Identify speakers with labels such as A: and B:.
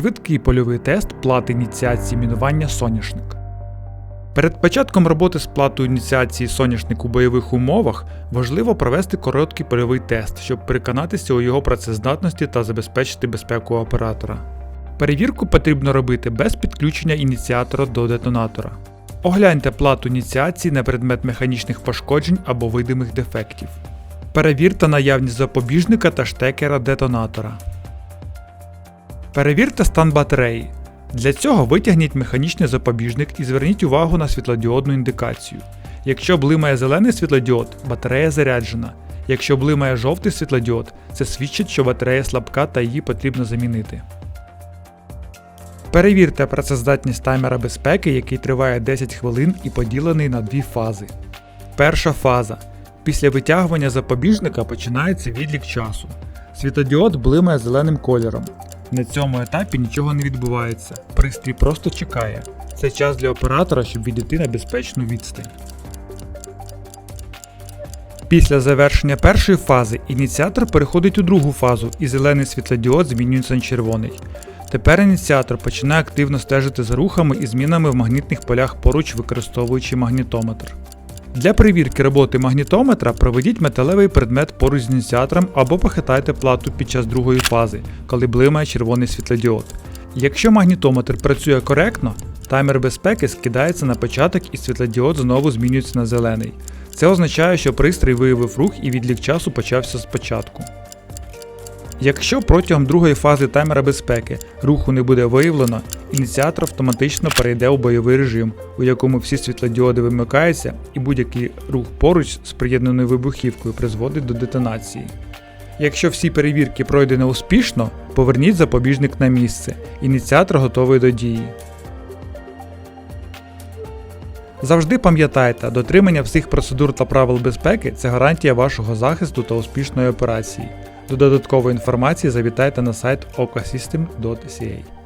A: Швидкий польовий тест плати ініціації мінування соняшник. Перед початком роботи з платою ініціації соняшник у бойових умовах важливо провести короткий польовий тест, щоб переконатися у його працездатності та забезпечити безпеку оператора. Перевірку потрібно робити без підключення ініціатора до детонатора. Огляньте плату ініціації на предмет механічних пошкоджень або видимих дефектів. Перевірте наявність запобіжника та штекера детонатора. Перевірте стан батареї. Для цього витягніть механічний запобіжник і зверніть увагу на світлодіодну індикацію. Якщо блимає зелений світлодіод, батарея заряджена. Якщо блимає жовтий світлодіод, це свідчить, що батарея слабка та її потрібно замінити. Перевірте працездатність таймера безпеки, який триває 10 хвилин і поділений на дві фази. Перша фаза. Після витягування запобіжника починається відлік часу. Світодіод блимає зеленим кольором. На цьому етапі нічого не відбувається. Пристрій просто чекає. Це час для оператора, щоб відійти на безпечну відстань. Після завершення першої фази ініціатор переходить у другу фазу і зелений світлодіод змінюється на червоний. Тепер ініціатор починає активно стежити за рухами і змінами в магнітних полях поруч, використовуючи магнітометр. Для перевірки роботи магнітометра проведіть металевий предмет поруч з ініціатором або похитайте плату під час другої фази, коли блимає червоний світлодіод. Якщо магнітометр працює коректно, таймер безпеки скидається на початок і світлодіод знову змінюється на зелений. Це означає, що пристрій виявив рух і відлік часу почався спочатку. Якщо протягом другої фази таймера безпеки руху не буде виявлено, ініціатор автоматично перейде у бойовий режим, у якому всі світлодіоди вимикаються і будь-який рух поруч з приєднаною вибухівкою призводить до детонації. Якщо всі перевірки пройдено успішно, поверніть запобіжник на місце. Ініціатор готовий до дії. Завжди пам'ятайте, дотримання всіх процедур та правил безпеки це гарантія вашого захисту та успішної операції. До додаткової інформації завітайте на сайт okasystem.ca.